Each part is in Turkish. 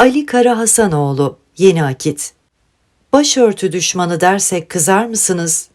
Ali Kara Hasanoğlu, Yeni Akit. Başörtü düşmanı dersek kızar mısınız?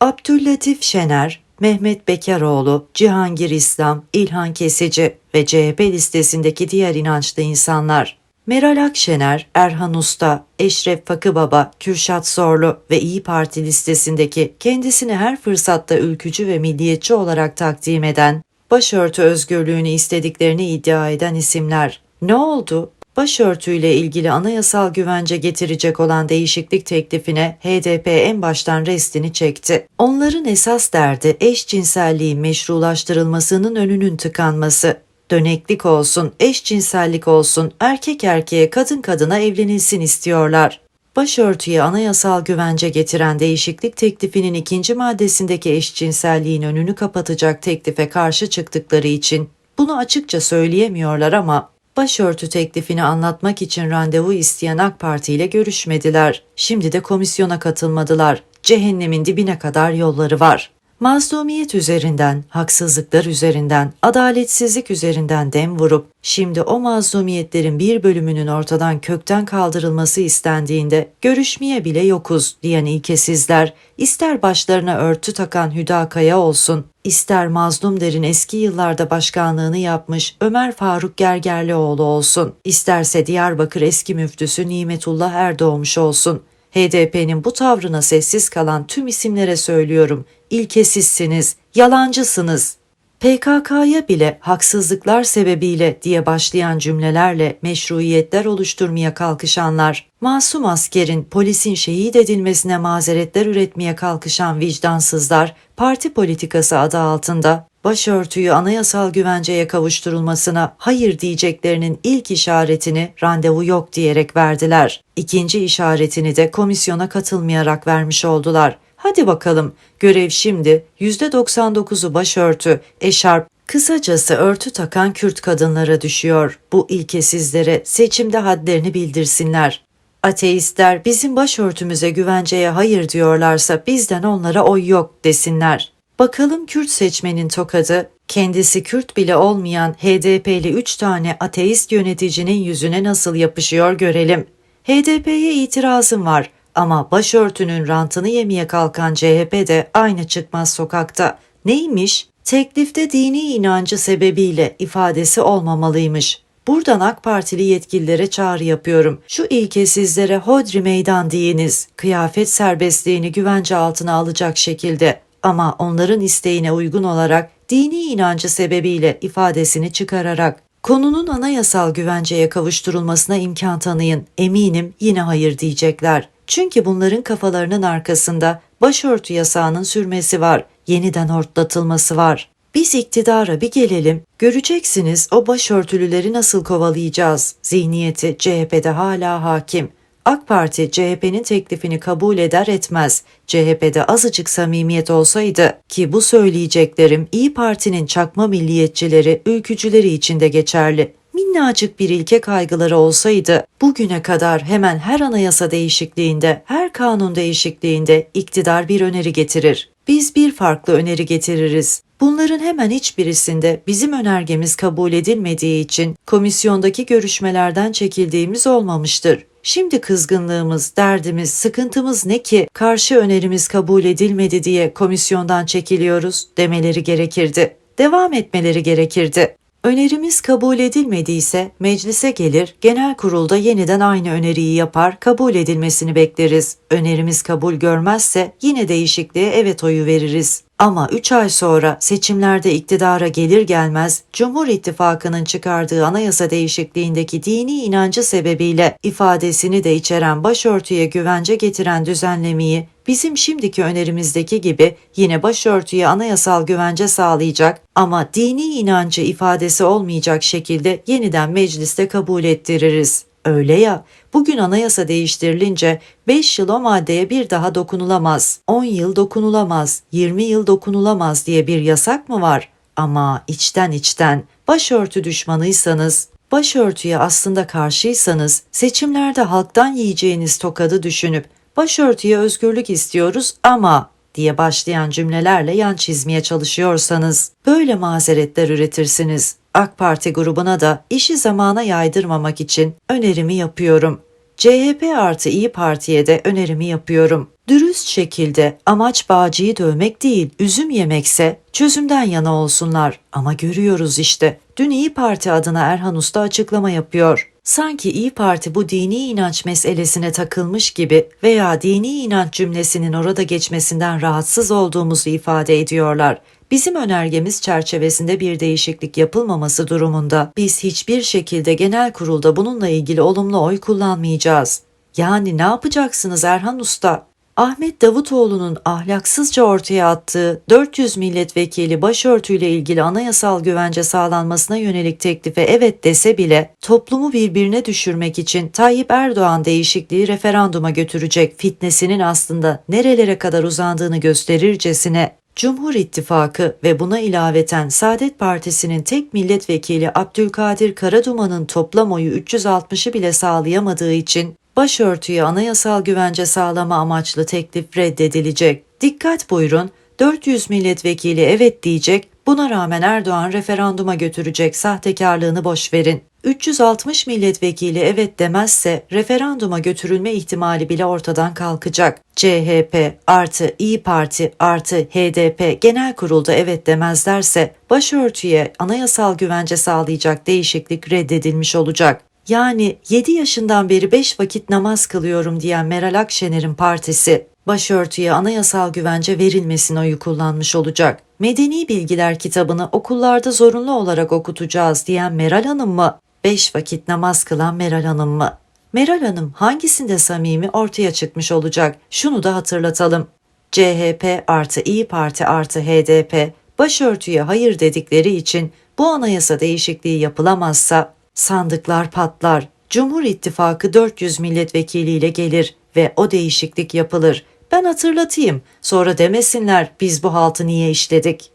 Abdüllatif Şener, Mehmet Bekaroğlu, Cihangir İslam, İlhan Kesici ve CHP listesindeki diğer inançlı insanlar. Meral Akşener, Erhan Usta, Eşref Fakıbaba, Kürşat Zorlu ve İyi Parti listesindeki kendisini her fırsatta ülkücü ve milliyetçi olarak takdim eden, başörtü özgürlüğünü istediklerini iddia eden isimler. Ne oldu? Başörtüyle ilgili anayasal güvence getirecek olan değişiklik teklifine HDP en baştan restini çekti. Onların esas derdi eşcinselliğin meşrulaştırılmasının önünün tıkanması. Döneklik olsun, eşcinsellik olsun, erkek erkeğe kadın kadına evlenilsin istiyorlar. Başörtüye anayasal güvence getiren değişiklik teklifinin ikinci maddesindeki eşcinselliğin önünü kapatacak teklife karşı çıktıkları için bunu açıkça söyleyemiyorlar ama başörtü teklifini anlatmak için randevu isteyen AK Parti ile görüşmediler. Şimdi de komisyona katılmadılar. Cehennemin dibine kadar yolları var. Mazlumiyet üzerinden, haksızlıklar üzerinden, adaletsizlik üzerinden dem vurup şimdi o mazlumiyetlerin bir bölümünün ortadan kökten kaldırılması istendiğinde görüşmeye bile yokuz diyen ilkesizler ister başlarına örtü takan Hüda Kaya olsun, ister mazlum derin eski yıllarda başkanlığını yapmış Ömer Faruk Gergerlioğlu olsun, isterse Diyarbakır eski müftüsü Nimetullah Erdoğmuş olsun. HDP'nin bu tavrına sessiz kalan tüm isimlere söylüyorum. İlkesizsiniz, yalancısınız. PKK'ya bile haksızlıklar sebebiyle diye başlayan cümlelerle meşruiyetler oluşturmaya kalkışanlar, masum askerin polisin şehit edilmesine mazeretler üretmeye kalkışan vicdansızlar, parti politikası adı altında başörtüyü anayasal güvenceye kavuşturulmasına hayır diyeceklerinin ilk işaretini randevu yok diyerek verdiler. İkinci işaretini de komisyona katılmayarak vermiş oldular. Hadi bakalım görev şimdi %99'u başörtü, eşarp, kısacası örtü takan Kürt kadınlara düşüyor. Bu ilkesizlere seçimde hadlerini bildirsinler. Ateistler bizim başörtümüze güvenceye hayır diyorlarsa bizden onlara oy yok desinler. Bakalım Kürt seçmenin tokadı, kendisi Kürt bile olmayan HDP'li 3 tane ateist yöneticinin yüzüne nasıl yapışıyor görelim. HDP'ye itirazım var ama başörtünün rantını yemeye kalkan CHP de aynı çıkmaz sokakta. Neymiş? Teklifte dini inancı sebebiyle ifadesi olmamalıymış. Buradan AK Partili yetkililere çağrı yapıyorum. Şu ilkesizlere hodri meydan diyiniz. Kıyafet serbestliğini güvence altına alacak şekilde ama onların isteğine uygun olarak dini inancı sebebiyle ifadesini çıkararak konunun anayasal güvenceye kavuşturulmasına imkan tanıyın. Eminim yine hayır diyecekler. Çünkü bunların kafalarının arkasında başörtü yasağının sürmesi var, yeniden hortlatılması var. Biz iktidara bir gelelim, göreceksiniz o başörtülüleri nasıl kovalayacağız. Zihniyeti CHP'de hala hakim. AK Parti CHP'nin teklifini kabul eder etmez. CHP'de azıcık samimiyet olsaydı ki bu söyleyeceklerim İyi Parti'nin çakma milliyetçileri, ülkücüleri için de geçerli. Minnacık bir ilke kaygıları olsaydı bugüne kadar hemen her anayasa değişikliğinde, her kanun değişikliğinde iktidar bir öneri getirir. Biz bir farklı öneri getiririz. Bunların hemen hiçbirisinde bizim önergemiz kabul edilmediği için komisyondaki görüşmelerden çekildiğimiz olmamıştır. Şimdi kızgınlığımız, derdimiz, sıkıntımız ne ki karşı önerimiz kabul edilmedi diye komisyondan çekiliyoruz demeleri gerekirdi. Devam etmeleri gerekirdi. Önerimiz kabul edilmediyse meclise gelir, genel kurulda yeniden aynı öneriyi yapar, kabul edilmesini bekleriz. Önerimiz kabul görmezse yine değişikliğe evet oyu veririz. Ama 3 ay sonra seçimlerde iktidara gelir gelmez Cumhur İttifakı'nın çıkardığı anayasa değişikliğindeki dini inancı sebebiyle ifadesini de içeren başörtüye güvence getiren düzenlemeyi bizim şimdiki önerimizdeki gibi yine başörtüye anayasal güvence sağlayacak ama dini inancı ifadesi olmayacak şekilde yeniden mecliste kabul ettiririz. Öyle ya, bugün anayasa değiştirilince 5 yıl o maddeye bir daha dokunulamaz, 10 yıl dokunulamaz, 20 yıl dokunulamaz diye bir yasak mı var? Ama içten içten başörtü düşmanıysanız, başörtüye aslında karşıysanız seçimlerde halktan yiyeceğiniz tokadı düşünüp başörtüye özgürlük istiyoruz ama diye başlayan cümlelerle yan çizmeye çalışıyorsanız böyle mazeretler üretirsiniz. AK Parti grubuna da işi zamana yaydırmamak için önerimi yapıyorum. CHP artı İyi Parti'ye de önerimi yapıyorum. Dürüst şekilde amaç bağcıyı dövmek değil, üzüm yemekse çözümden yana olsunlar. Ama görüyoruz işte. Dün İyi Parti adına Erhan Usta açıklama yapıyor. Sanki İyi Parti bu dini inanç meselesine takılmış gibi veya dini inanç cümlesinin orada geçmesinden rahatsız olduğumuzu ifade ediyorlar. Bizim önergemiz çerçevesinde bir değişiklik yapılmaması durumunda biz hiçbir şekilde genel kurulda bununla ilgili olumlu oy kullanmayacağız. Yani ne yapacaksınız Erhan Usta? Ahmet Davutoğlu'nun ahlaksızca ortaya attığı 400 milletvekili başörtüyle ilgili anayasal güvence sağlanmasına yönelik teklife evet dese bile toplumu birbirine düşürmek için Tayyip Erdoğan değişikliği referanduma götürecek fitnesinin aslında nerelere kadar uzandığını gösterircesine Cumhur İttifakı ve buna ilaveten Saadet Partisi'nin tek milletvekili Abdülkadir Karaduman'ın toplam oyu 360'ı bile sağlayamadığı için başörtüye anayasal güvence sağlama amaçlı teklif reddedilecek. Dikkat buyurun, 400 milletvekili evet diyecek, buna rağmen Erdoğan referanduma götürecek sahtekarlığını boş verin. 360 milletvekili evet demezse referanduma götürülme ihtimali bile ortadan kalkacak. CHP artı İyi Parti artı HDP genel kurulda evet demezlerse başörtüye anayasal güvence sağlayacak değişiklik reddedilmiş olacak. Yani 7 yaşından beri 5 vakit namaz kılıyorum diyen Meral Akşener'in partisi başörtüye anayasal güvence verilmesine oyu kullanmış olacak. Medeni Bilgiler kitabını okullarda zorunlu olarak okutacağız diyen Meral Hanım mı? 5 vakit namaz kılan Meral Hanım mı? Meral Hanım hangisinde samimi ortaya çıkmış olacak? Şunu da hatırlatalım. CHP artı İyi Parti artı HDP başörtüye hayır dedikleri için bu anayasa değişikliği yapılamazsa sandıklar patlar. Cumhur İttifakı 400 milletvekiliyle gelir ve o değişiklik yapılır. Ben hatırlatayım. Sonra demesinler biz bu haltı niye işledik.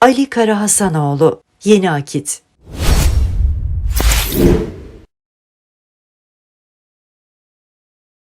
Ali Karahasanoğlu, Yeni Akit